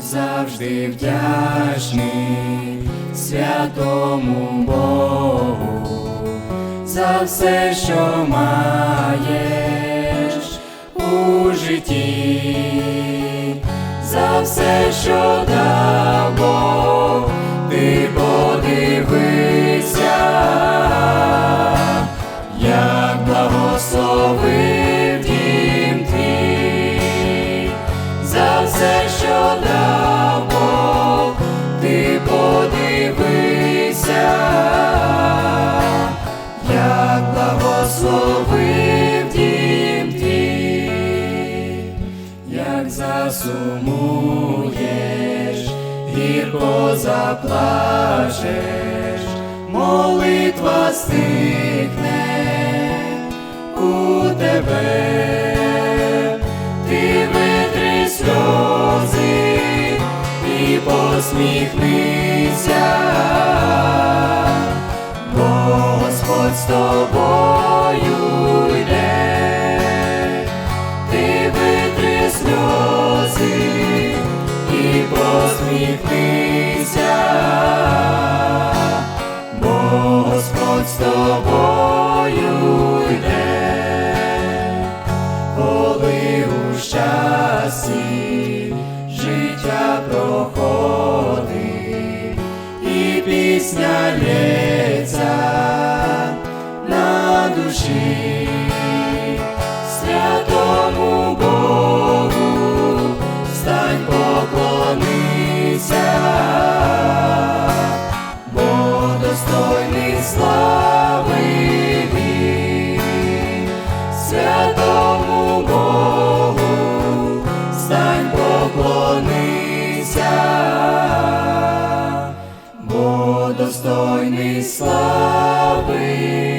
завжди вдячний святому Богу за все, що маєш у житті, за все, що дав Бог, ти подивися, як благословив засумуєш, гірко заплачеш, молитва стихне у тебе, ти витри сльози і посміхнися, Господь з тобою усміхнися, бо Господь з тобою йде, коли у щасті життя проходить і пісня лється на душі святому Богу. святому Богу, стань поклонися, бо достойний слави.